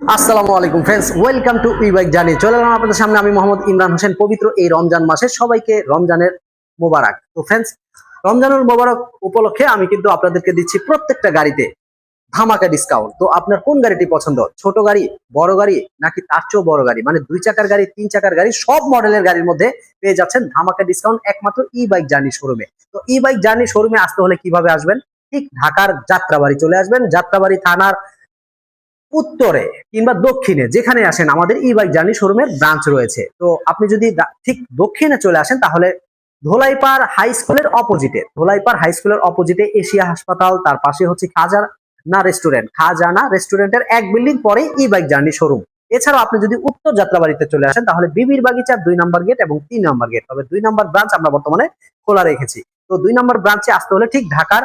আসসালামু আলাইকুম friends welcome to E bike journey চলে এলাম আপনাদের সামনে, আমি মোহাম্মদ ইমরান হোসেন, পবিত্র এই রমজান মাসে সবাইকে রমজানের মোবারক। তো ফ্রেন্ডস রমজানের মোবারক উপলক্ষে আমি কিন্তু আপনাদেরকে দিচ্ছি প্রত্যেকটা গাড়িতে ধামাকা ডিসকাউন্ট তো আপনার কোন গাড়িটি পছন্দ? ছোট গাড়ি, বড় গাড়ি, নাকি তার চেয়েও বড় গাড়ি? মানে দুই চাকার গাড়ি, তিন চাকার গাড়ি, সব মডেলের গাড়ির মধ্যে পেয়ে যাচ্ছেন ধামাকা ডিসকাউন্ট একমাত্র ই বাইক জার্নি শোরুমে তো ই বাইক জার্নি শোরুমে আসতে হলে কীভাবে আসবেন? ঠিক ঢাকার যাত্রাবাড়ি চলে আসবেন। যাত্রাবাড়ি থানার উত্তরে কিংবা দক্ষিণে যেখানে আসেন আমাদের ই বাইক জার্নি শোরুমের ব্রাঞ্চ রয়েছে। তো আপনি যদি ঠিক দক্ষিণে চলে আসেন তাহলে ধোলাইপাড় হাই স্কুলের অপোজিটে ধোলাইপাড় হাই স্কুলের অপোজিটে এশিয়া হাসপাতাল, তার পাশে হচ্ছে খাজানা রেস্টুরেন্ট খাজানা রেস্টুরেন্টের এক বিল্ডিং পরে ই বাইক জার্নি শোরুম এছাড়াও আপনি যদি উত্তর যাত্রাবাড়িতে চলে আসেন তাহলে বিবির বাগিচার দুই নম্বর গেট এবং তিন নম্বর গেট তবে দুই নম্বর ব্রাঞ্চ আমরা বর্তমানে খোলা রেখেছি। তো দুই নম্বর ব্রাঞ্চে আসতে হলে ঠিক ঢাকার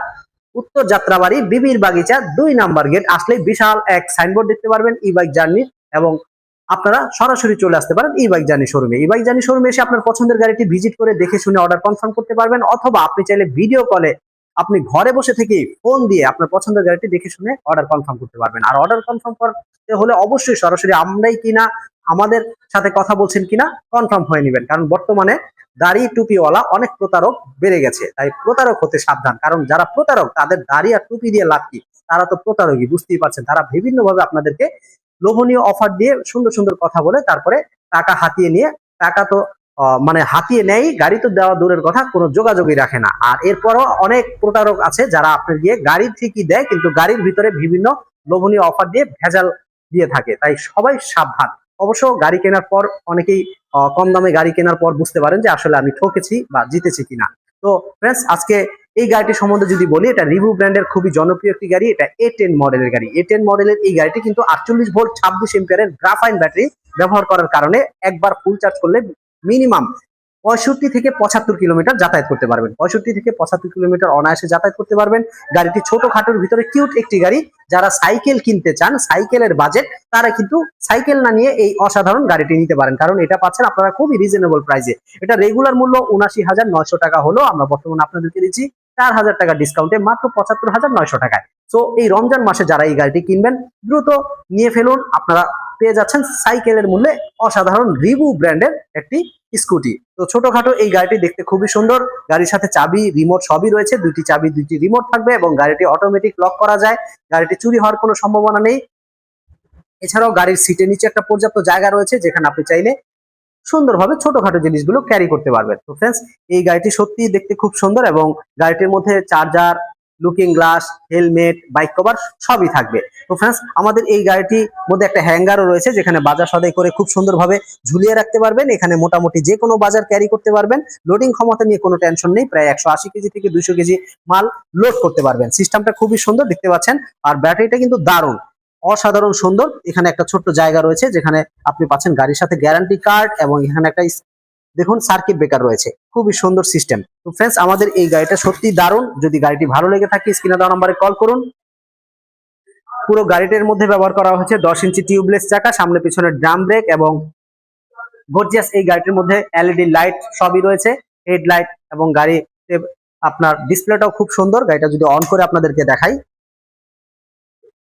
উত্তর যাত্রাবাড়ি, বিবির বাগিচা, দুই নাম্বার গেট। আসলে বিশাল এক সাইনবোর্ড দেখতে পারবেন ই বাইক জার্নি এবং আপনারা সরাসরি চলে আসতে পারেন ই বাইক জার্নি শোরুমে ই বাইক জার্নি শোরুমে এসে আপনার পছন্দের গাড়িটি ভিজিট করে দেখে শুনে অর্ডার কনফার্ম করতে পারবেন, অথবা আপনি চাইলে ভিডিও কলে আপনি ঘরে বসে থেকে ফোন দিয়ে আপনার পছন্দের গাড়িটি দেখে শুনে অর্ডার কনফার্ম করতে পারবেন। আর অর্ডার কনফার্ম করতে হলে অবশ্যই সরাসরি আমরাই কিনা আমাদের সাথে কথা বলছেন কিনা কনফার্ম হয়ে নেবেন। কারণ বর্তমানে দাড়ি টুপিওয়ালা অনেক প্রতারক বেড়ে গেছে। তাই প্রতারক হতে সাবধান। কারণ যারা প্রতারক, তাদের দাড়ি আর টুপি দিয়ে লাভ কি? তারা তো প্রতারকই, বুঝতেই পারছেন। তারা বিভিন্ন ভাবে আপনাদেরকে লোভনীয় অফার দিয়ে সুন্দর সুন্দর কথা বলে, তারপরে টাকা হাতিয়ে নিয়ে, টাকা তো মানে হাতিয়ে নেয় গাড়ি তো দেওয়া দূরের কথা, কোনো যোগাযোগই রাখে না। আর এরপরও অনেক প্রতারক আছে যারা আপনার গিয়ে গাড়ি ঠিকই দেয়, কিন্তু গাড়ির ভিতরে বিভিন্ন লোভনীয় অফার দিয়ে ভেজাল দিয়ে থাকে। তাই সবাই সাবধান। অবশ্য গাড়ি কেনার পর অনেকেই কম দামে গাড়ি কেনার পর বুঝতে পারেন যে আসলে আমি ঠকেছি বা জিতেছি কিনা। তো ফ্রেন্ডস আজকে এই গাড়িটি সম্বন্ধে যদি বলি, এটা রিভু ব্র্যান্ডের খুবই জনপ্রিয় একটি গাড়ি, এটা এ টেন মডেলের গাড়ি। এ টেন মডেলের এই গাড়িটি কিন্তু আটচল্লিশ ভোল্ট ছাব্বিশ এম্পিয়ারের গ্রাফাইন ব্যাটারি ব্যবহার করার কারণে একবার ফুল চার্জ করলে মিনিমাম পঁয়ষট্টি থেকে পঁচাত্তর কিলোমিটার যাতায়াত করতে পারবেন। পঁয়ষট্টি থেকে পঁচাত্তর কিলোমিটার অনায়াসে যাতায়াত করতে পারবেন। গাড়িটি ছোট খাটোর ভিতরে কিউট একটি গাড়ি। যারা সাইকেল কিনতে চান, সাইকেলের বাজেট তারা কিন্তু সাইকেল না নিয়ে এই অসাধারণ গাড়িটি নিতে পারেন। কারণ এটা পাচ্ছেন আপনারা খুবই রিজনেবল প্রাইসে এটা রেগুলার মূল্য উনাশি হাজার নয়শো টাকা হলো। আমরা বর্তমানে আপনাদেরকে দিচ্ছি চার হাজার টাকা ডিসকাউন্টে মাত্র পঁচাত্তর হাজার নয়শো টাকায়। তো এই রমজান মাসে যারা এই গাড়িটি কিনবেন, দ্রুত নিয়ে ফেলুন। আপনারা পেয়ে যাচ্ছেন সাইকেলের মূল্যে অসাধারণ রিভু ব্র্যান্ডের একটি স্কুটি। তো ছোটখাটো এই গাড়িটি দেখতে খুবই সুন্দর। গাড়ির সাথে চাবি রিমোট সবই রয়েছে। দুইটি চাবি, দুইটি রিমোট থাকবে এবং গাড়িটি অটোমেটিক লক করা যায়। গাড়িটি চুরি হওয়ার কোনো সম্ভাবনা নেই। এছাড়াও গাড়ির সিটের নিচে একটা পর্যাপ্ত জায়গা রয়েছে, যেখানে আপনি চাইলে সুন্দরভাবে ছোটখাটো জিনিসগুলো ক্যারি করতে পারবেন। তো ফ্রেন্ডস এই গাড়িটি সত্যি দেখতে খুব সুন্দর এবং গাড়িটির মধ্যে charger looking glass helmet bike cover সবই থাকবে। তো ফ্রেন্ডস আমাদের এই গাড়িটির মধ্যে একটা হ্যাঙ্গারও রয়েছে, যেখানে বাজার সদাই করে খুব সুন্দরভাবে ঝুলিয়ে রাখতে পারবেন। এখানে মোটামুটি যে কোনো বাজার ক্যারি করতে পারবেন। লোডিং ক্ষমতা নিয়ে কোনো টেনশন নেই, প্রায় একশো আশি কেজি থেকে দুইশো কেজি মাল লোড করতে পারবেন। সিস্টেমটা খুবই সুন্দর, দেখতে পাচ্ছেন। আর ব্যাটারিটা কিন্তু দারুণ, অসাধারণ সুন্দর। এখানে একটা ছোট্ট জায়গা রয়েছে, যেখানে আপনি পাচ্ছেন গাড়ির সাথে গ্যারান্টি কার্ড এবং এখানে একটা দেখুন সার্কিট ব্রেকার রয়েছে। খুবই সুন্দর সিস্টেম তো ফ্রেন্ডস আমাদের এই গাড়িটা সত্যি দারুণ। যদি গাড়িটি ভালো লেগে থাকে স্ক্রিনে দেওয়া নাম্বারে কল করুন। পুরো গাড়িটির মধ্যে ব্যবহার করা হচ্ছে দশ ইঞ্চি টিউবলেস চাকা, সামনে পিছনে ড্রাম ব্রেক এবং গর্জিয়াস এই গাড়িটির মধ্যে এলইডি লাইট সবই রয়েছে। হেডলাইট এবং গাড়ি আপনার ডিসপ্লেটাও খুব সুন্দর। গাড়িটা যদি অন করে আপনাদেরকে দেখাই।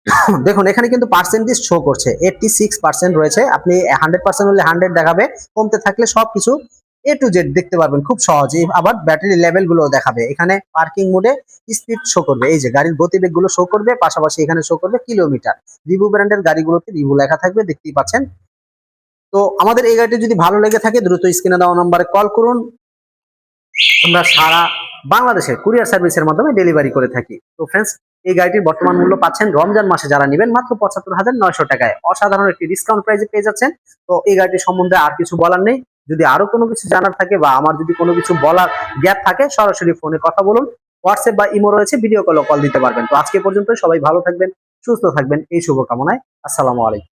দেখুন, এখানে কিন্তু পার্সেন্টেজ শো করছে। এইটটি সিক্স পার্সেন্ট রয়েছে। আপনি হান্ড্রেড পার্সেন্ট হলে হান্ড্রেড দেখাবে। কমতে থাকলে সবকিছু এ টু জেড দেখতে পারবেন খুব সহজে আবার ব্যাটারি লেভেলগুলো দেখাবে। এখানে পার্কিং মোডে স্পিড শো করবে। এই যে গাড়ির গতিবেগগুলো শো করবে, পাশাপাশি এখানে শো করবে কিলোমিটার রিভু ব্র্যান্ডের গাড়িগুলোতে রিভু লেখা থাকবে, দেখতেই পাচ্ছেন। তো আমাদের এই গাড়িটি যদি ভালো লেগে থাকে, দ্রুত স্ক্রিনে দেওয়া নম্বরে কল করুন। আমরা সারা বাংলাদেশে কুরিয়ার সার্ভিসের মাধ্যমে ডেলিভারি করে থাকি। তো ফ্রেন্ডস এই গাড়িটির বর্তমান মূল্য পাচ্ছেন রমজান মাসে। যারা নেবেন মাত্র পঁচাত্তর হাজার নয়শো টাকায়। অসাধারণ একটি ডিসকাউন্ট প্রাইসে পেয়ে যাচ্ছেন। তো এই গাড়িটি সম্বন্ধে আর কিছু বলার নেই। যদি আরও কোনো কিছু জানার থাকে বা আমার যদি কোনো কিছু বলার গ্যাপ থাকে, সরাসরি ফোনে কথা বলুন। হোয়াটসঅ্যাপ বা ইমো রয়েছে ভিডিও কলে কল দিতে পারবেন। তো আজকে পর্যন্ত সবাই ভালো থাকবেন, সুস্থ থাকবেন। এই শুভকামনায়, আসসালামু আলাইকুম।